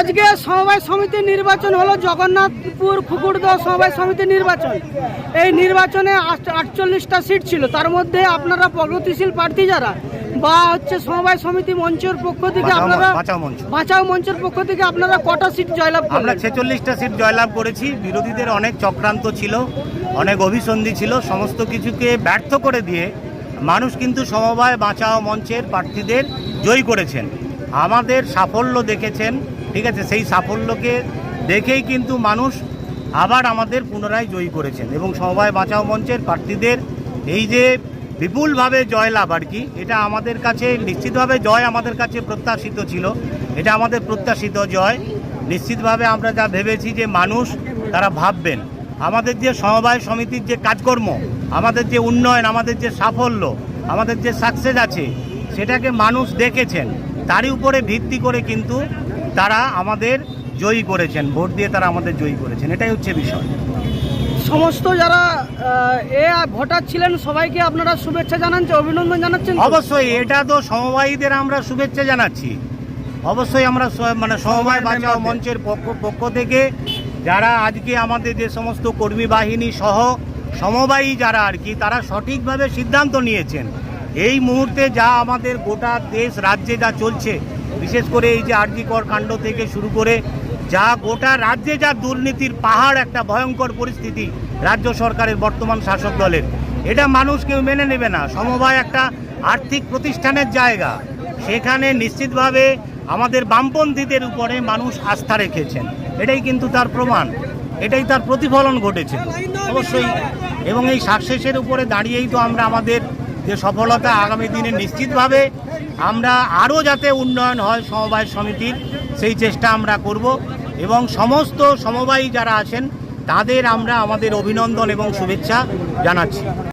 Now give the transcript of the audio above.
আজকে সমবায় সমিতির নির্বাচন হলো জগন্নাথপুর খুকুরদহ সমবায় সমিতির নির্বাচন। এই নির্বাচনে আট- আটচল্লিশটা সিট ছিল। তার মধ্যে আপনারা প্রগতিশীল প্রার্থী যারা বা হচ্ছে সমবায় সমিতি মঞ্চের পক্ষ থেকে আপনারা বাঁচাও মঞ্চ। বাঁচাও মঞ্চের পক্ষ থেকে আপনারা কটা সিট জয়লাভ আমরা ছেচল্লিশটা সিট জয়লাভ করেছি। বিরোধীদের অনেক চক্রান্ত ছিল অনেক অভিসন্ধি ছিল। সমস্ত কিছুকে ব্যর্থ করে দিয়ে মানুষ কিন্তু সমবায় বাঁচাও মঞ্চের প্রার্থীদের জয়ী করেছেন। আমাদের সাফল্য দেখেছেন। ঠিক আছে? সেই সাফল্যকে দেখেই কিন্তু মানুষ আবার আমাদের পুনরায় জয়ী করেছেন এবং সমবায় বাঁচাও মঞ্চের প্রার্থীদের এই যে বিপুলভাবে জয়লাভ আর কি, এটা আমাদের কাছে নিশ্চিতভাবে জয় আমাদের কাছে প্রত্যাশিত ছিল। এটা আমাদের প্রত্যাশিত জয়। নিশ্চিতভাবে আমরা যা ভেবেছি যে মানুষ তারা ভাববেন। আমাদের যে সমবায় সমিতির যে কাজকর্ম, আমাদের যে উন্নয়ন, আমাদের যে সাফল্য, আমাদের যে সাকসেস আছে, সেটাকে মানুষ দেখেছেন। তারই উপরে ভিত্তি করে কিন্তু তারা আমাদের জয়ী করেছেন ভোট দিয়ে তারা আমাদের জয়ী করেছেন এটাই হচ্ছে বিষয়। সমস্ত যারা এ ভোটার ছিলেন সবাইকে আপনারা শুভেচ্ছা জানাচ্ছেন অভিনন্দন জানাচ্ছেন। অবশ্যই এটা তো সমবায়ীদের আমরা শুভেচ্ছা জানাচ্ছি। অবশ্যই আমরা মানে সমবায় বাঁচাও মঞ্চের পক্ষ পক্ষ থেকে যারা আজকে আমাদের যে সমস্ত কর্মী বাহিনী সহ সমবায়ী যারা আর কি তারা সঠিকভাবে সিদ্ধান্ত নিয়েছেন। এই মুহূর্তে যা আমাদের গোটা দেশ রাজ্যে যা চলছে বিশেষ করে এই যে আরজিকর কাণ্ড থেকে শুরু করে যা গোটা রাজ্যে যা দুর্নীতির পাহাড়, একটা ভয়ঙ্কর পরিস্থিতি রাজ্য সরকারের বর্তমান শাসক দলের। এটা মানুষ কেউ মেনে নেবে না। সমবায় একটা আর্থিক প্রতিষ্ঠানের জায়গা। সেখানে নিশ্চিতভাবে আমাদের বামপন্থীদের উপরে মানুষ আস্থা রেখেছেন। এটাই কিন্তু তার প্রমাণ। এটাই তার প্রতিফলন ঘটেছে। অবশ্যই। এবং এই সাকসেসের উপরে দাঁড়িয়েই তো আমরা আমাদের যে সফলতা আগামী দিনে নিশ্চিতভাবে আমরা আরও যাতে উন্নয়ন হয় সমবায় সমিতির, সেই চেষ্টা আমরা করব এবং সমস্ত সমবায়ী যারা আছেন, তাদের আমরা আমাদের অভিনন্দন এবং শুভেচ্ছা জানাচ্ছি।